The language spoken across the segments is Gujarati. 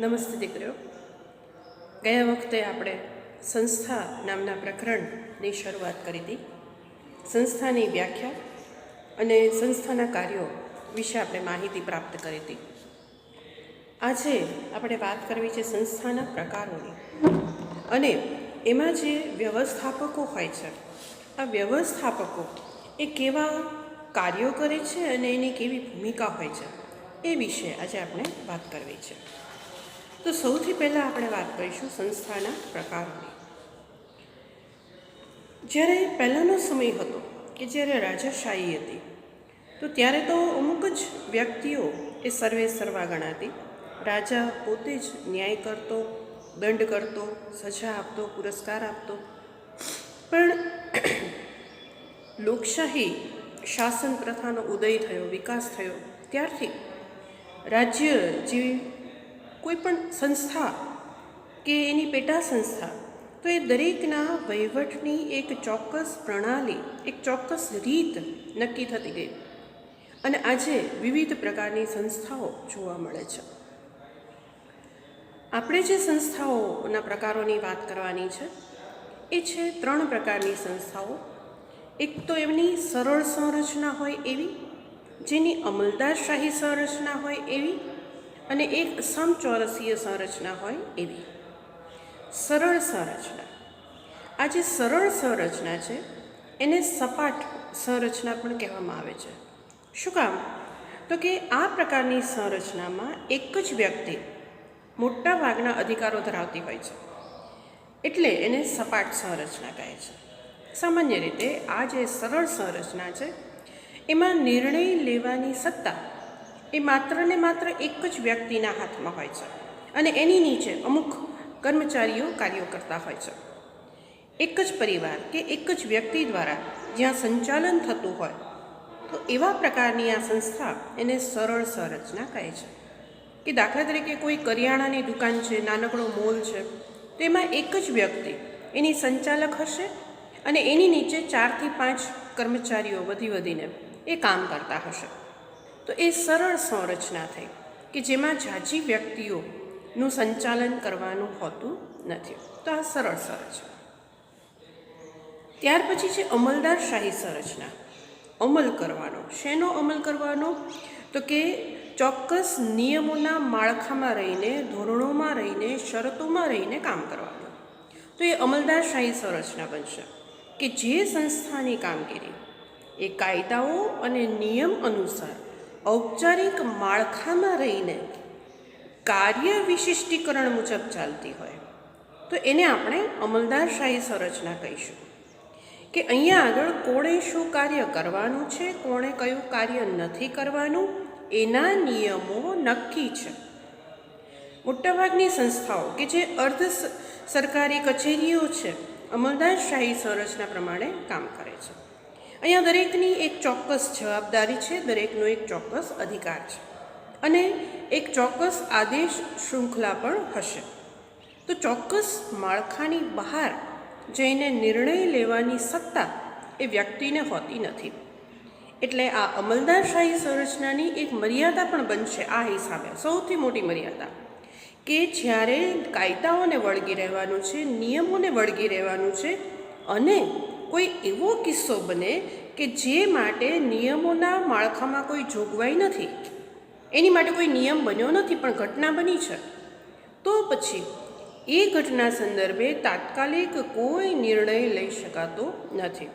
નમસ્તે દીકરીઓ. ગયા વખતે આપણે સંસ્થા નામના પ્રકરણની શરૂઆત કરી હતી. સંસ્થાની વ્યાખ્યા અને સંસ્થાના કાર્યો વિશે આપણે માહિતી પ્રાપ્ત કરી હતી. આજે આપણે વાત કરવી છે સંસ્થાના પ્રકારોની. અને એમાં જે વ્યવસ્થાપકો હોય છે, આ વ્યવસ્થાપકો એ કેવા કાર્યો કરે છે અને એની કેવી ભૂમિકા હોય છે એ વિશે આજે આપણે વાત કરવી છે. તો સૌથી પહેલાં આપણે વાત કરીશું સંસ્થાના પ્રકારોની. જ્યારે પહેલાંનો સમય હતો કે જ્યારે રાજાશાહી હતી, તો ત્યારે તો અમુક જ વ્યક્તિઓ એ સર્વે સર્વા ગણાતી. રાજા પોતે જ ન્યાય કરતો, દંડ કરતો, સજા આપતો, પુરસ્કાર આપતો. પણ લોકશાહી શાસન પ્રથાનો ઉદય થયો, વિકાસ થયો. ત્યારથી રાજ્ય જેવી કોઈ પણ સંસ્થા કે એની પેટા સંસ્થા, તો એ દરેકના વહીવટની એક ચોક્કસ પ્રણાલી, એક ચોક્કસ રીત નક્કી થતી ગઈ. અને આજે વિવિધ પ્રકારની સંસ્થાઓ જોવા મળે છે. આપણે જે સંસ્થાઓના પ્રકારોની વાત કરવાની છે, એ છે ત્રણ પ્રકારની સંસ્થાઓ. એક તો એમની સરળ સંરચના હોય એવી, જેની અમલદારશાહી સંરચના હોય એવી અને એક સમચોરસીય સંરચના હોય એવી. સરળ સંરચના. આ જે સરળ સંરચના છે, એને સપાટ સંરચના પણ કહેવામાં આવે છે. શું કામ? તો કે આ પ્રકારની સંરચનામાં એક જ વ્યક્તિ મોટા ભાગના અધિકારો ધરાવતી હોય છે. એટલે એને સપાટ સંરચના કહે છે. સામાન્ય રીતે આ જે સરળ સંરચના છે, એમાં નિર્ણય લેવાની સત્તા એ માત્ર ને માત્ર એક જ વ્યક્તિના હાથમાં હોય છે અને એની નીચે અમુક કર્મચારીઓ કાર્યો કરતા હોય છે. એક જ પરિવાર કે એક જ વ્યક્તિ દ્વારા જ્યાં સંચાલન થતું હોય, તો એવા પ્રકારની આ સંસ્થા એને સરળ સંરચના કહે છે કે દાખલા તરીકે કોઈ કરિયાણાની દુકાન છે, નાનકડો મોલ છે તો એમાં એક જ વ્યક્તિ એની સંચાલક હશે અને એની નીચે ચારથી પાંચ કર્મચારીઓ વધી વધીને એ કામ કરતા હશે. તો એ સરળ સંરચના થઈ કે જેમાં ઝાઝી વ્યક્તિઓનું સંચાલન કરવાનું હોતું નથી. તો આ સરળ સંરચના. ત્યાર પછી છે અમલદારશાહી સંરચના. અમલ કરવાનો. શેનો અમલ કરવાનો? તો કે ચોક્કસ નિયમોના માળખામાં રહીને, ધોરણોમાં રહીને, શરતોમાં રહીને કામ કરવાનું. તો એ અમલદારશાહી સંરચના બનશે કે જે સંસ્થાની કામગીરી, એ કાયદાઓ અને નિયમ અનુસાર ઔપચારિક માળખામાં રહીને કાર્ય વિશિષ્ટીકરણ મુજબ ચાલતી હોય, તો એને આપણે અમલદારશાહી સંરચના કહીશું. કે અહીંયા આગળ કોણે શું કાર્ય કરવાનું છે, કોણે કયું કાર્ય નથી કરવાનું, એના નિયમો નક્કી છે. મોટાભાગની સંસ્થાઓ કે જે અર્ધ સરકારી કચેરીઓ છે અમલદારશાહી સંરચના પ્રમાણે કામ કરે છે. અહીંયા દરેકની એક ચોક્કસ જવાબદારી છે, દરેકનો એક ચોક્કસ અધિકાર છે. અને એક ચોક્કસ આદેશ શૃંખલા પણ હશે. તો ચોક્કસ માળખાની બહાર જઈને નિર્ણય લેવાની સત્તા એ વ્યક્તિને હોતી નથી. એટલે આ અમલદારશાહી સંરચનાની એક મર્યાદા પણ બનશે આ હિસાબે, સૌથી મોટી મર્યાદા. કે જ્યારે કાયદાઓને વળગી રહેવાનું છે, નિયમોને વળગી રહેવાનું છે અને કોઈ એવો કિસ્સો બને કે જે માટે નિયમોના માળખામાં કોઈ જોગવાઈ નથી? એની માટે કોઈ નિયમ બન્યો નથી, પણ ઘટના બની છે? તો પછી, એ ઘટના સંદર્ભે તાત્કાલિક કોઈ નિર્ણય લઈ શકાતો નથી.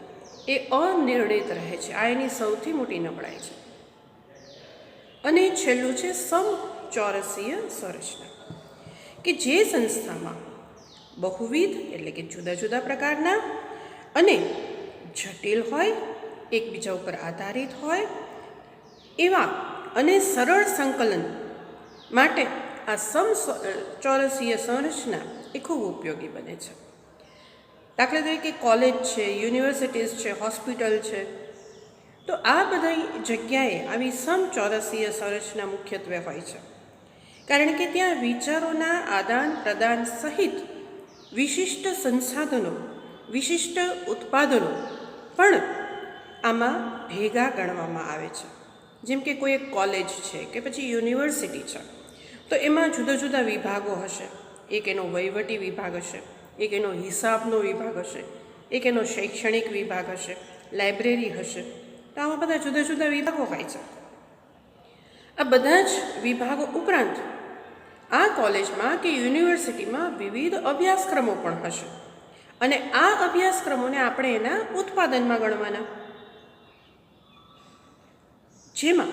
એ અનિર્ણિત રહે છે. આ એની સૌથી મોટી નબળાઈ છે. અને છેલ્લું છે સમચોરસીય સંરચના, કે જે સંસ્થામાં બહુવિધ એટલે કે જુદા જુદા પ્રકારના અને જટિલ હોય, એકબીજા ઉપર આધારિત હોય, એવા અને સરળ સંકલન માટે આ સમ ચોરસીય સંરચના એ ખૂબ ઉપયોગી બને છે. દાખલા તરીકે કોલેજ છે, યુનિવર્સિટીઝ છે, હોસ્પિટલ છે, તો આ બધી જગ્યાએ આવી સમચોરસીય સંરચના મુખ્યત્વે હોય છે. કારણ કે ત્યાં વિચારોના આદાન પ્રદાન સહિત વિશિષ્ટ સંસાધનો વિશિષ્ટ ઉત્પાદનો પણ આમાં ભેગા ગણવામાં આવે છે. જેમ કે કોઈ એક કોલેજ છે કે પછી યુનિવર્સિટી છે. તો એમાં જુદા જુદા વિભાગો હશે. એક એનો વહીવટી વિભાગ હશે, એક એનો હિસાબનો વિભાગ હશે, એક એનો શૈક્ષણિક વિભાગ હશે લાઇબ્રેરી હશે. તો આવા બધા જુદા જુદા વિભાગો હોય છે. આ બધા જ વિભાગો ઉપરાંત આ કોલેજમાં કે યુનિવર્સિટીમાં વિવિધ અભ્યાસક્રમો પણ હશે. અને આ અભ્યાસક્રમોને આપણે એના ઉત્પાદનમાં ગણવાના. જેમાં,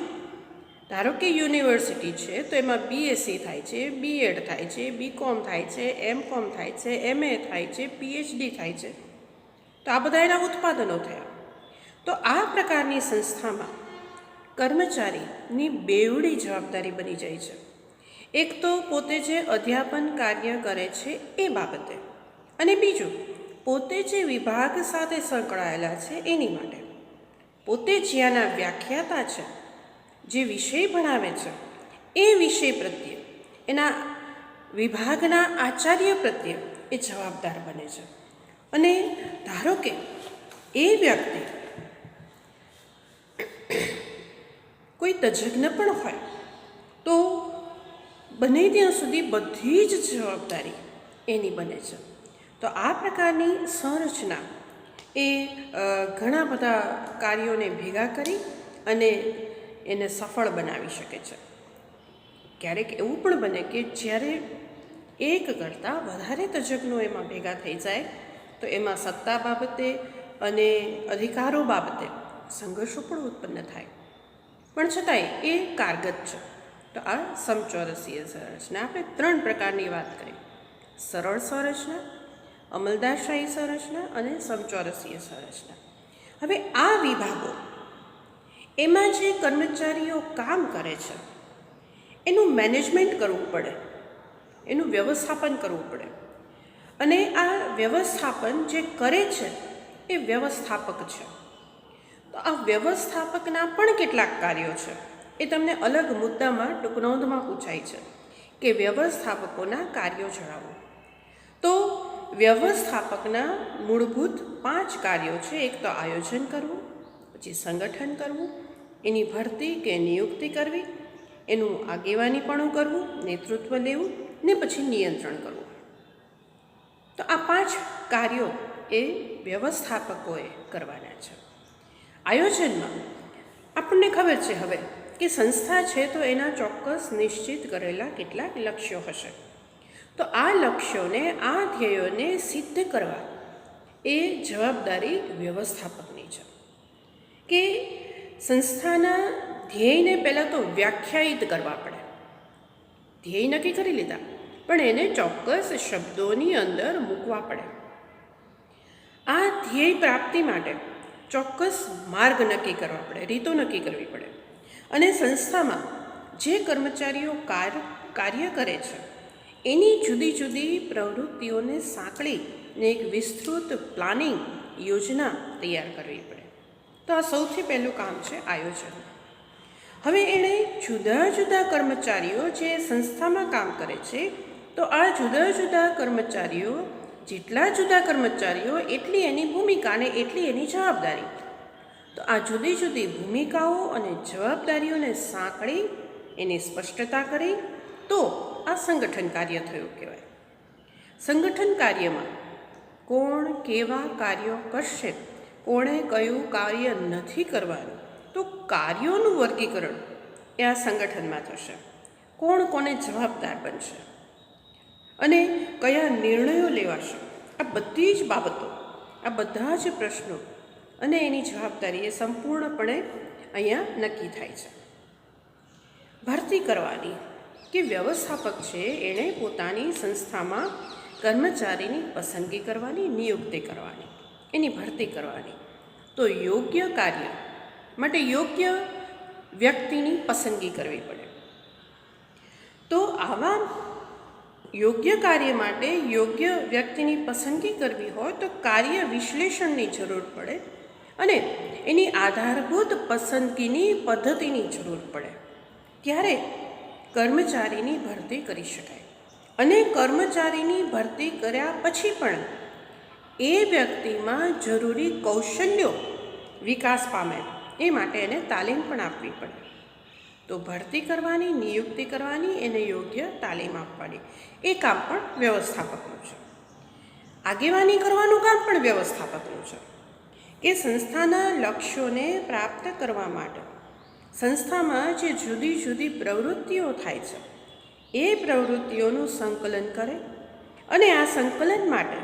ધારો કે યુનિવર્સિટી છે, તો એમાં બીએસસી થાય છે બીએડ થાય છે બીકોમ થાય છે એમ કોમ થાય છે એમએ થાય છે પીએચડી થાય છે. તો આ બધા એના ઉત્પાદનો થયા. તો આ પ્રકારની સંસ્થામાં કર્મચારીની બેવડી જવાબદારી બની જાય છે. એક તો પોતે જે અધ્યાપન કાર્ય કરે છે એ બાબતે. અને બીજું પોતે જે વિભાગ સાથે સંકળાયેલા છે એની માટે. પોતે જ્યાંના વ્યાખ્યાતા છે, જે વિષય ભણાવે છે, એ વિષય પ્રત્યે, એના વિભાગના આચાર્ય પ્રત્યે એ જવાબદાર બને છે. અને ધારો કે એ વ્યક્તિ કોઈ તજજ્ઞ પણ હોય, તો બને ત્યાં સુધી બધી જ જવાબદારી એની બને છે. તો આ પ્રકારની સંરચના એ ઘણા બધા કાર્યોને ભેગા કરી અને એને સફળ બનાવી શકે છે. ક્યારેક એવું પણ બને કે જ્યારે એક કરતાં વધારે તજજ્ઞો એમાં ભેગા થઈ જાય, તો એમાં સત્તા બાબતે અને અધિકારો બાબતે સંઘર્ષો પણ ઉત્પન્ન થાય. પણ છતાંય એ કારગત છે. તો આ સમચોરસીય સંરચના. આપણે ત્રણ પ્રકારની વાત કરી સરળ સંરચના અમલદારશાહી સંરચના અને સમચોરસીય સંરચના. હવે આ વિભાગો એમાં જે કર્મચારીઓ કામ કરે છે, એનું મેનેજમેન્ટ કરવું પડે, એનું વ્યવસ્થાપન કરવું પડે. અને આ વ્યવસ્થાપન જે કરે છે, એ વ્યવસ્થાપક છે. તો આ વ્યવસ્થાપકના પણ કેટલાક કાર્યો છે, એ તમને અલગ મુદ્દામાં ટૂંકનોંધમાં પૂછાય છે કે વ્યવસ્થાપકોના કાર્યો જણાવો. તો વ્યવસ્થાપકના મૂળભૂત પાંચ કાર્યો છે. એક તો આયોજન કરવું, પછી સંગઠન કરવું, એની ભરતી કે નિયુક્તિ કરવી, એનું આગેવાની પણ કરવું, નેતૃત્વ લેવું ને પછી નિયંત્રણ કરવું. તો આ પાંચ કાર્યો એ વ્યવસ્થાપકોએ કરવાના છે. આયોજનમાં આપણને ખબર છે હવે કે સંસ્થા છે તો એના ચોક્કસ નિશ્ચિત કરેલા કેટલાક લક્ષ્યો હશે. તો આ લક્ષ્યોને, આ ધ્યેયોને સિદ્ધ કરવા એ જવાબદારી વ્યવસ્થાપકની છે. કે સંસ્થાના ધ્યેયને પહેલાં તો વ્યાખ્યાયિત કરવા પડે. ધ્યેય નક્કી કરી લીધા, પણ એને ચોક્કસ શબ્દોની અંદર મૂકવા પડે. આ ધ્યેય પ્રાપ્તિ માટે ચોક્કસ માર્ગ નક્કી કરવા પડે, રીતો નક્કી કરવી પડે. અને સંસ્થામાં જે કર્મચારીઓ કાર, કાર્ય કરે છે એની જુદી જુદી પ્રવૃત્તિઓને સાંકળીને એક વિસ્તૃત પ્લાનિંગ યોજના તૈયાર કરવી પડે. તો આ સૌથી પહેલું કામ છે આયોજન. હવે એણે જુદા જુદા કર્મચારીઓ જે સંસ્થામાં કામ કરે છે, તો આ જુદા જુદા કર્મચારીઓ, જેટલા જુદા કર્મચારીઓ, એટલી એની ભૂમિકા અને એટલી એની જવાબદારી. તો આ જુદી જુદી ભૂમિકાઓ અને જવાબદારીઓને સાંકળી, એની સ્પષ્ટતા કરી, તો આ સંગઠન કાર્ય થયું કહેવાય. સંગઠન કાર્યમાં કોણ કેવા કાર્યો કરશે, કોણે કયું કાર્ય નથી કરવાનું, તો કાર્યોનું વર્ગીકરણ એ આ સંગઠનમાં થશે. કોણ કોને જવાબદાર બનશે અને કયા નિર્ણયો લેવાશે, આ બધી જ બાબતો, આ બધા જ પ્રશ્નો અને એની જવાબદારી એ સંપૂર્ણપણે અહીંયા નક્કી થાય છે. ભરતી કરવાની કે વ્યવસ્થાપક છે, એણે પોતાની સંસ્થામાં કર્મચારીની પસંદગી કરવાની, નિયુક્તિ કરવાની, એની ભરતી કરવાની. તો યોગ્ય કાર્ય માટે યોગ્ય વ્યક્તિની પસંદગી કરવી પડે. તો આવા યોગ્ય કાર્ય માટે યોગ્ય વ્યક્તિની પસંદગી કરવી હોય તો કાર્ય વિશ્લેષણની જરૂર પડે અને એની આધારભૂત પસંદગીની પદ્ધતિની જરૂર પડે. ત્યારે કર્મચારીની ભરતી કરી શકાય. અને કર્મચારીની ભરતી કર્યા પછી પણ એ વ્યક્તિમાં જરૂરી કૌશલ્યો વિકાસ પામે. એ માટે એને તાલીમ પણ આપવી પડે. તો ભરતી કરવાની, નિયુક્તિ કરવાની, એને યોગ્ય તાલીમ આપવાની. એ કામ પણ વ્યવસ્થાપકનું છે. આગેવાની કરવાનું કામ પણ વ્યવસ્થાપકનું છે. કે સંસ્થાના લક્ષ્યોને પ્રાપ્ત કરવા માટે સંસ્થામાં જે જુદી જુદી પ્રવૃત્તિઓ થાય છે, એ પ્રવૃત્તિઓનું સંકલન કરે અને આ સંકલન માટે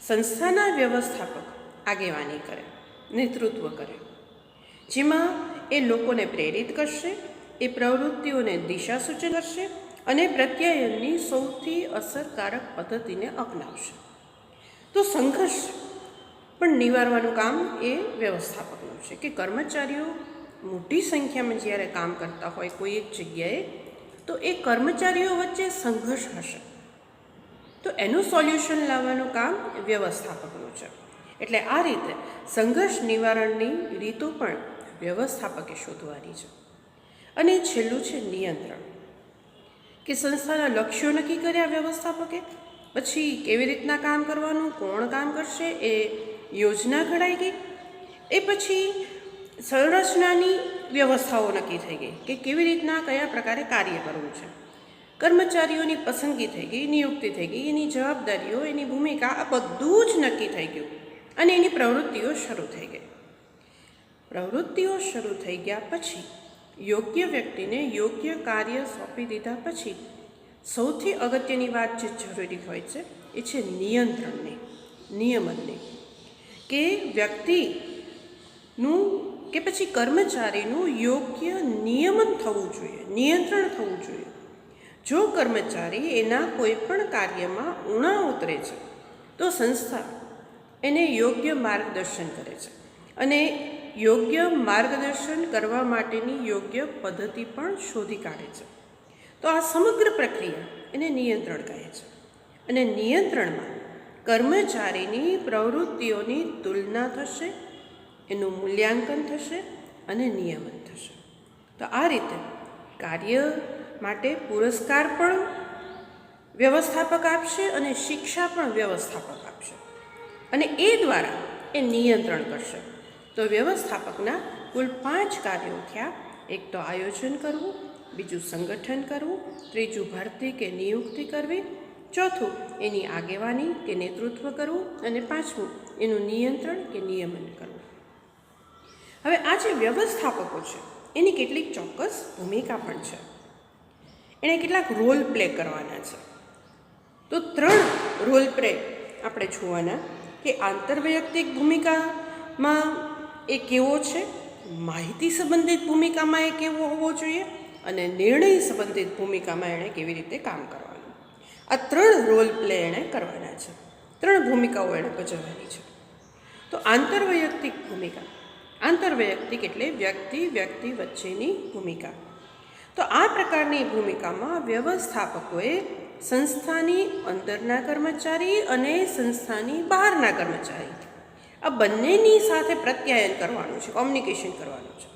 સંસ્થાના વ્યવસ્થાપક આગેવાની કરે, નેતૃત્વ કરે, જેમાં એ લોકોને પ્રેરિત કરશે, એ પ્રવૃત્તિઓને દિશા સૂચન કરશે અને પ્રત્યાયનની સૌથી અસરકારક પદ્ધતિને અપનાવશે. તો સંઘર્ષ પણ નિવારવાનું કામ એ વ્યવસ્થાપકનું છે કે કર્મચારીઓ મોટી સંખ્યામાં જ્યારે કામ કરતા હોય કોઈ એક જગ્યાએ, તો એ કર્મચારીઓ વચ્ચે સંઘર્ષ હશે. તો એનું સોલ્યુશન લાવવાનું કામ વ્યવસ્થાપકનું છે. એટલે આ રીતે સંઘર્ષ નિવારણની રીતો પણ વ્યવસ્થાપકે શોધવાની છે. અને છેલ્લું છે નિયંત્રણ. કે સંસ્થાના લક્ષ્યો નક્કી કર્યા વ્યવસ્થાપકે? પછી કેવી રીતના કામ કરવાનું, કોણ કામ કરશે, એ યોજના ઘડાઈ ગઈ? એ પછી સંરચનાની વ્યવસ્થાઓ નક્કી થઈ ગઈ કે કેવી રીતના કયા પ્રકારે કાર્ય કરવું છે. કર્મચારીઓની પસંદગી થઈ ગઈ, નિયુક્તિ થઈ ગઈ, એની જવાબદારીઓ, એની ભૂમિકા, આ બધું જ નક્કી થઈ ગયું અને એની પ્રવૃત્તિઓ શરૂ થઈ ગઈ. પ્રવૃત્તિઓ શરૂ થઈ ગયા પછી યોગ્ય વ્યક્તિને યોગ્ય કાર્ય સોંપી દીધા પછી સૌથી અગત્યની વાત જે જરૂરી હોય છે એ છે નિયંત્રણની, નિયમનની કે વ્યક્તિનું કે પછી કર્મચારીનું યોગ્ય નિયમન થવું જોઈએ, નિયંત્રણ થવું જોઈએ. જો કર્મચારી એના કોઈપણ કાર્યમાં ઉણા ઉતરે છે, તો સંસ્થા એને યોગ્ય માર્ગદર્શન કરે છે અને યોગ્ય માર્ગદર્શન કરવા માટેની યોગ્ય પદ્ધતિ પણ શોધી કાઢે છે. તો આ સમગ્ર પ્રક્રિયા એને નિયંત્રણ કહે છે અને નિયંત્રણમાં કર્મચારીની પ્રવૃત્તિઓની તુલના થશે એનું મૂલ્યાંકન થશે અને નિયમન થશે. તો આ રીતે કાર્ય માટે પુરસ્કાર પણ વ્યવસ્થાપક આપશે અને શિક્ષા પણ વ્યવસ્થાપક આપશે. અને એ દ્વારા એ નિયંત્રણ કરશે. તો વ્યવસ્થાપકના કુલ પાંચ કાર્યો થયા. એક તો આયોજન કરવું, બીજું સંગઠન કરવું, ત્રીજું ભરતી કે નિયુક્તિ કરવી, ચોથું એની આગેવાની કે નેતૃત્વ કરવું અને પાંચમું એનું નિયંત્રણ કે નિયમન કરવું. હવે આ જે વ્યવસ્થાપકો છે, એની કેટલીક ચોક્કસ ભૂમિકા પણ છે. એણે કેટલાક રોલ પ્લે કરવાના છે. તો ત્રણ રોલ પ્લે આપણે જોવાના કે આંતરવૈયક્તિક ભૂમિકામાં એ કેવો છે, માહિતી સંબંધિત ભૂમિકામાં એ કેવો હોવો જોઈએ, અને નિર્ણય સંબંધિત ભૂમિકામાં એણે કેવી રીતે કામ કરવાનું. આ ત્રણ રોલ પ્લે એણે કરવાના છે. ત્રણ ભૂમિકાઓ એણે ભજવવાની છે. તો આંતરવૈયક્તિક ભૂમિકા. આંતરવૈયક્તિક એટલે વ્યક્તિ વ્યક્તિ વચ્ચેની ભૂમિકા. તો આ પ્રકારની ભૂમિકામાં વ્યવસ્થાપકોએ સંસ્થાની અંદરના કર્મચારી અને સંસ્થાની બહારના કર્મચારી. આ બંનેની સાથે પ્રત્યાયન કરવાનું છે કોમ્યુનિકેશન કરવાનું છે.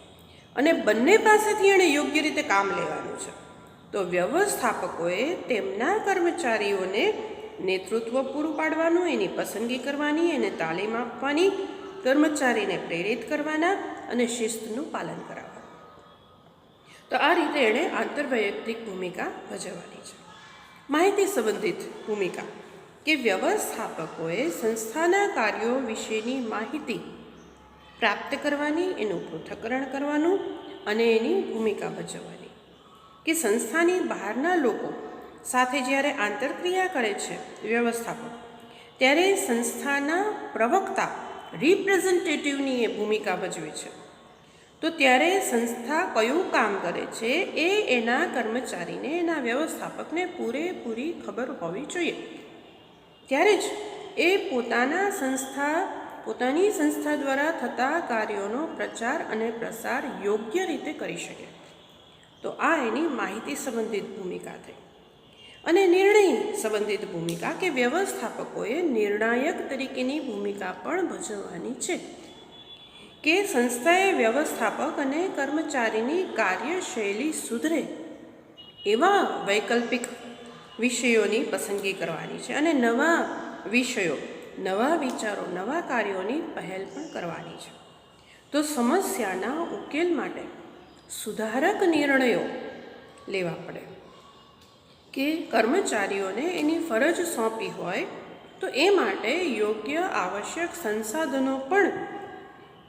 અને બંને પાસેથી એણે યોગ્ય રીતે કામ લેવાનું છે. તો વ્યવસ્થાપકોએ તેમના કર્મચારીઓને નેતૃત્વ પૂરું પાડવાનું, એની પસંદગી કરવાની, એને તાલીમ આપવાની કર્મચારીને પ્રેરિત કરવાના અને શિસ્તનું પાલન કરાવવાનું તો આ રીતે એણે આંતરવૈયક્તિક ભૂમિકા ભજવવાની છે. માહિતી સંબંધિત ભૂમિકા. કે વ્યવસ્થાપકોએ સંસ્થાના કાર્યો વિશેની માહિતી પ્રાપ્ત કરવાની, એનું પૃથ્થકરણ કરવાનું અને એની ભૂમિકા ભજવવાની. કે સંસ્થાની બહારના લોકો સાથે જ્યારે આંતરક્રિયા કરે છે વ્યવસ્થાપક, ત્યારે સંસ્થાના પ્રવક્તા રિપ્રેઝન્ટેટિવની એ ભૂમિકા ભજવે છે. તો ત્યારે સંસ્થા કયું કામ કરે છે એ એના કર્મચારીને, એના વ્યવસ્થાપકને પૂરેપૂરી ખબર હોવી જોઈએ. ત્યારે જ એ પોતાના સંસ્થા, પોતાની સંસ્થા દ્વારા થતા કાર્યોનો પ્રચાર અને પ્રસાર યોગ્ય રીતે કરી શકે. તો આ એની માહિતી સંબંધિત ભૂમિકા થઈ. અને નિર્ણય સંબંધિત ભૂમિકા કે વ્યવસ્થાપકોએ નિર્ણાયક તરીકેની ભૂમિકા પણ ભજવવાની છે. કે સંસ્થાએ વ્યવસ્થાપક અને કર્મચારીની કાર્યશૈલી સુધરે એવા વૈકલ્પિક વિષયોની પસંદગી કરવાની છે અને નવા વિષયો, નવા વિચારો, નવા કાર્યોની પહેલ પણ કરવાની છે. તો સમસ્યાના ઉકેલ માટે સુધારક નિર્ણયો લેવા પડે. કે કર્મચારીઓને એની ફરજ સોંપી હોય, તો એ માટે યોગ્ય આવશ્યક સંસાધનો પણ,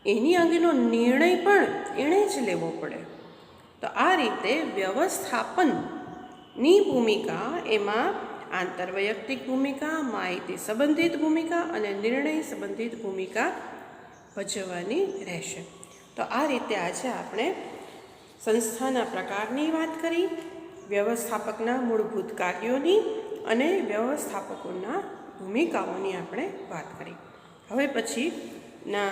એની અંગેનો નિર્ણય પણ એણે જ લેવો પડે. તો આ રીતે વ્યવસ્થાપનની ભૂમિકા એમાં આંતરવૈયક્તિક ભૂમિકા, માહિતી સંબંધિત ભૂમિકા અને નિર્ણય સંબંધિત ભૂમિકા ભજવવાની રહેશે. તો આ રીતે આજે આપણે સંસ્થાના પ્રકારની વાત કરી. વ્યવસ્થાપકના મૂળભૂત કાર્યોની અને વ્યવસ્થાપકોના ભૂમિકાઓની આપણે વાત કરી. હવે પછીના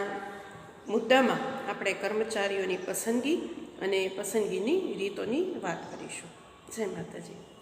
મુદ્દામાં આપણે કર્મચારીઓની પસંદગી અને પસંદગીની રીતોની વાત કરીશું. જય માતાજી.